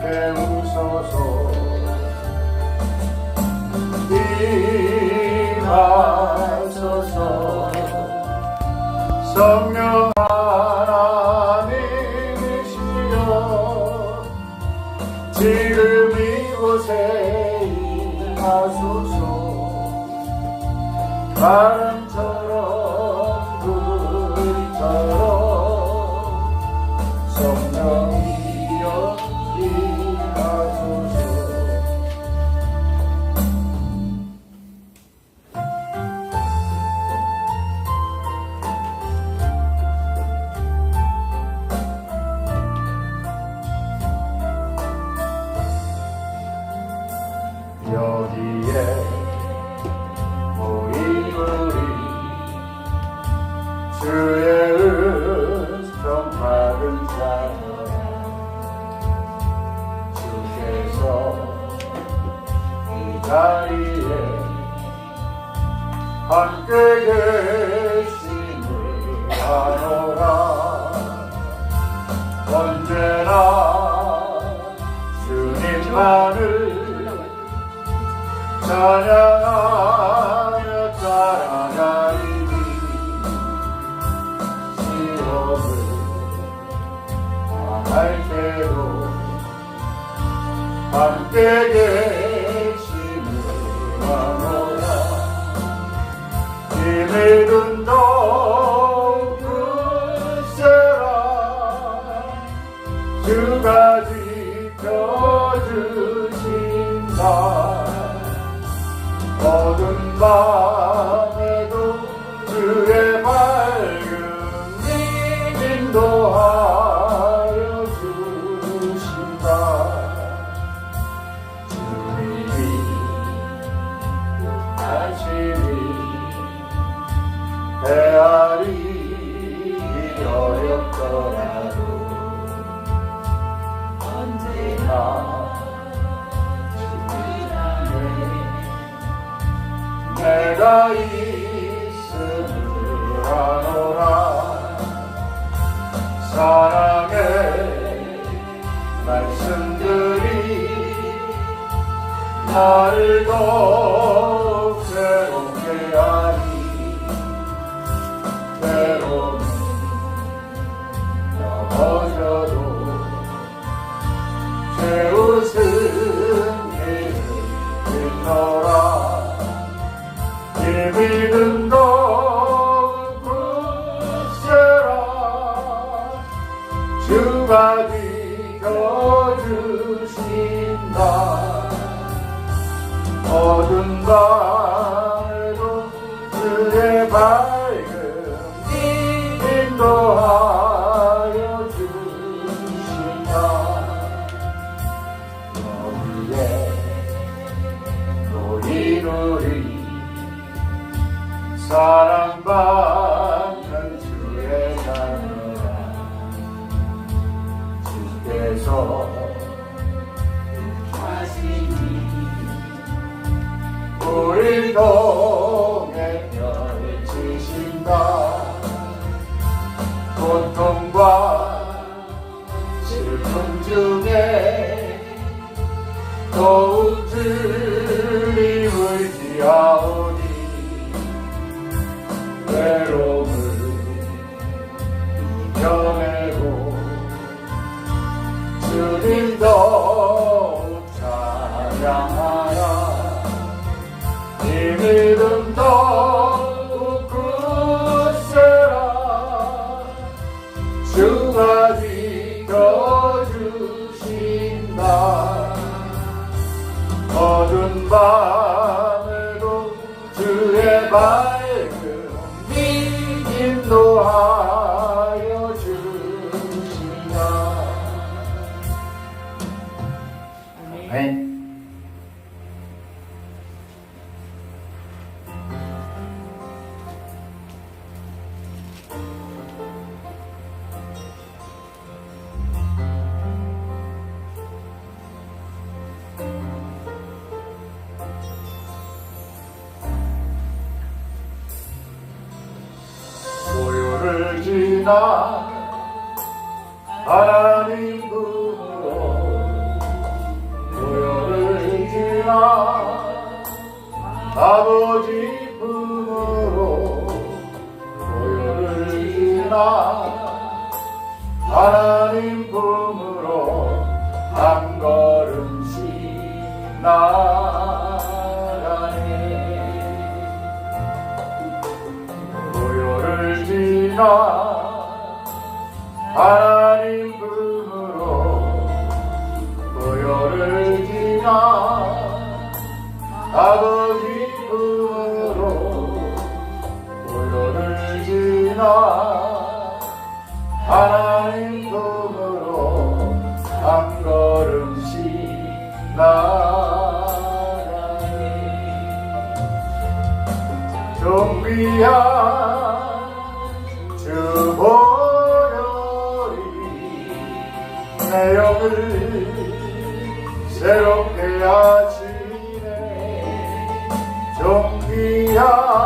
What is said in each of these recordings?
깨우소서. 임하소서 성령 하나님이시여 지금 이곳에 임하소서. 바람처럼 불처럼 사랑의 말씀들이 나를 새롭게 하니 때로는 넘어져도 제 웃음이 믿음 주가 지켜주신다. 어두운 주께서 우리 동 주님 더욱 찬양하라. 이 믿음 더욱 굳세라. 주가 지켜주신다. 어두운 밤에도 주의 밝 아멘 소요를 지나 나 아버지 품으로 고요를 지나 하나님 품으로 한 걸음씩 나가네 좀비한 주보혈이 내 영을 새롭게 하시네. 좀비한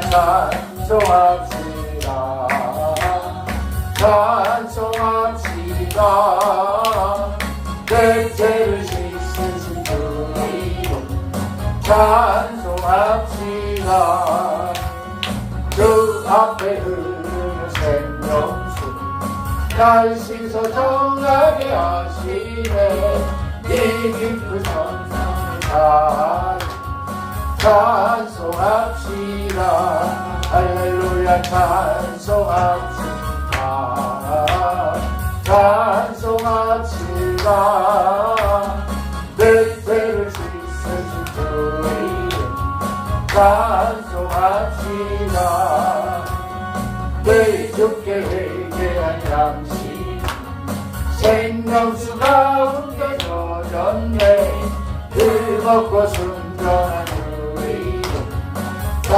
찬송합시다. 찬송합시다. 내 죄를 씻으신 주님 찬송합시다. 그 앞에 흐르는 생명수 날 씻어 정하게 하시네. 이 깊은 선상의 산 찬송합시다 할렐루야 찬송합시다. 찬송합시다. 내 죄를 씻으신 주님 찬송합시다. 내 죽게 회개한 양심. 생명수가 훔겨져 졌네. 그 먹고 순전한 우리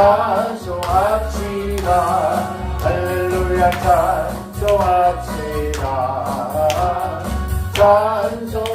찬송합시다. 할렐루야 찬송합시다. 찬송합시다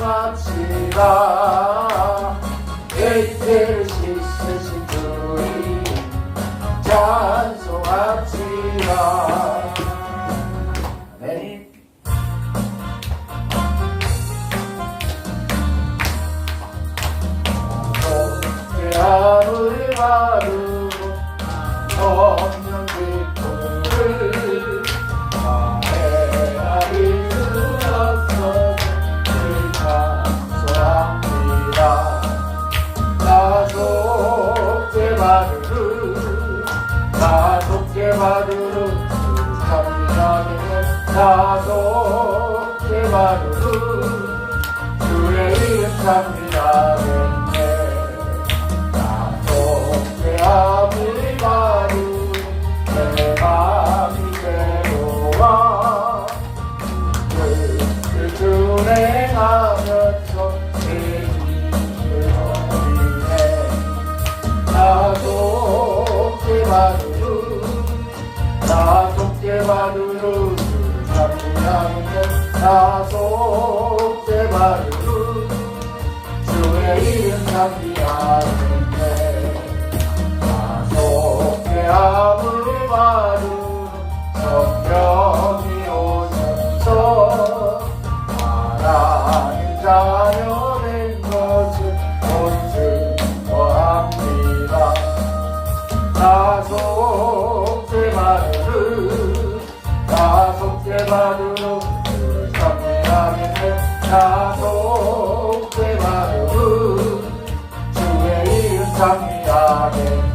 찬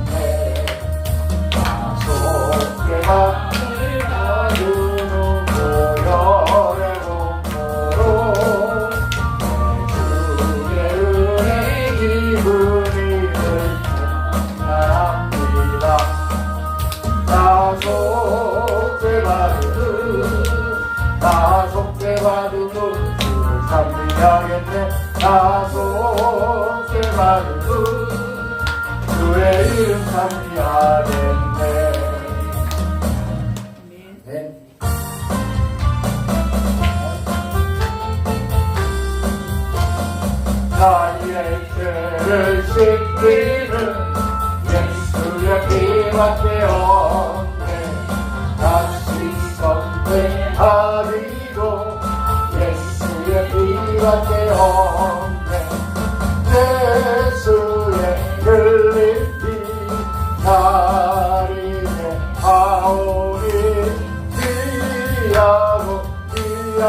나의 죄를 씻기는 예수의 피밖에 없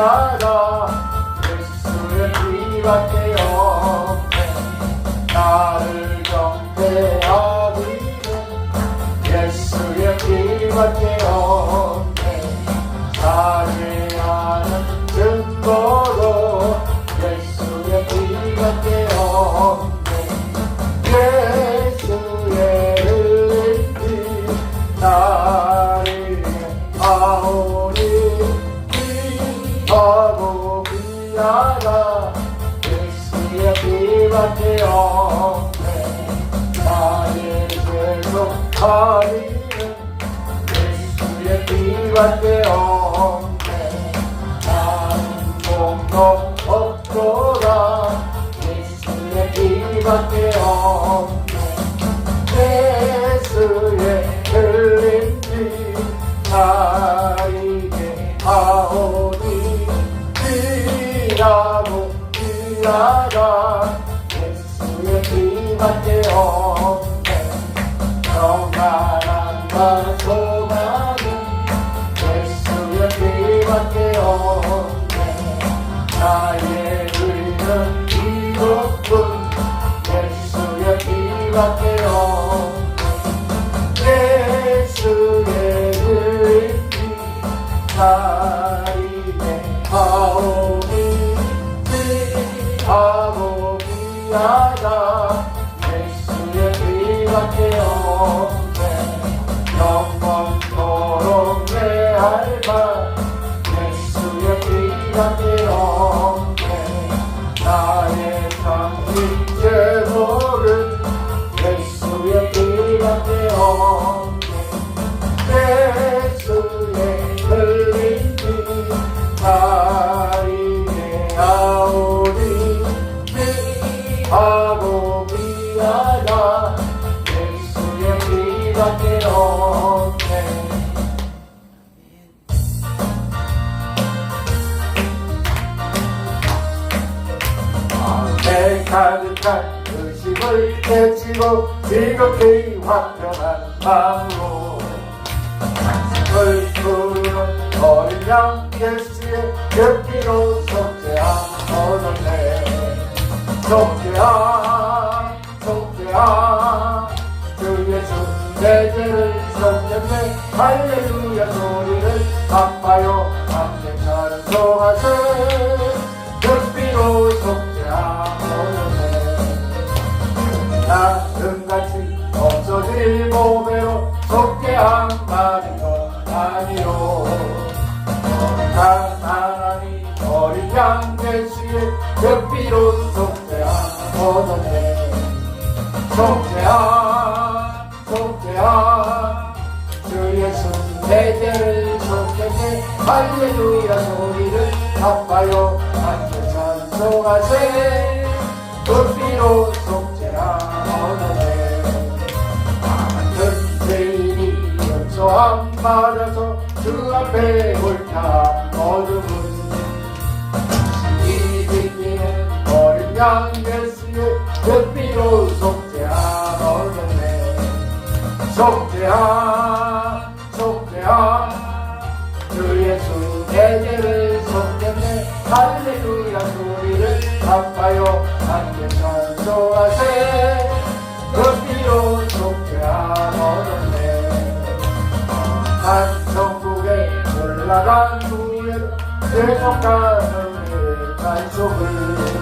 귀하다 예수의 피 피밖에 없네 나의 죄로 가리는 예수의 피밖에 없네 나는 공도 없도다 예수의 피밖에 없네 예수의 피 나에게 귀하다 예수의 피밖에 없네. 나 소망은 예수의 피밖에 없네. 나의 의는 이것뿐 예수의 피밖에 없네. 예수의 피나 지극히 화평한 마음으로 어린 양 예수의 곁기로 속죄함 얻었네. 속죄함 속죄함. 주 예수 내 죄를 속죄네. 할렐루야 예수의 벽비로 속죄한 얻었네 속죄한 속죄한 주 예수 내 죄를 속죄네 할렐루야 소리를 아파요. 함께 찬송하세. 벽비로 속죄한 얻었네 같은 죄인이 용서함 받아서 주 앞에 옳다. 어둠은 어린 양 예수의 그 속죄한 얻었네 속죄한 속죄한 주 예수 내 죄를 속겠네. 할렐루야 소리를 아파요. 함께 찬송하세. 그 피로 속죄함 얻었네 한 천국에 올라간 후에 죄송가는 내 단속을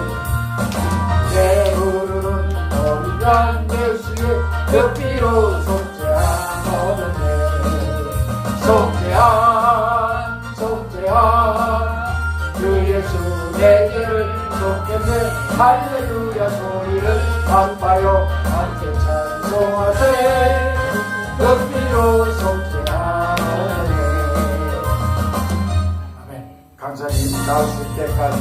예수의 그 얻었네 속죄함 속죄함 주 예수 내 죄를 속겠네. 할렐루야 소리를 아파요. 함께 찬송하세. 그 피로 속죄함 얻었네. 아멘. 감사님 나오실 때까지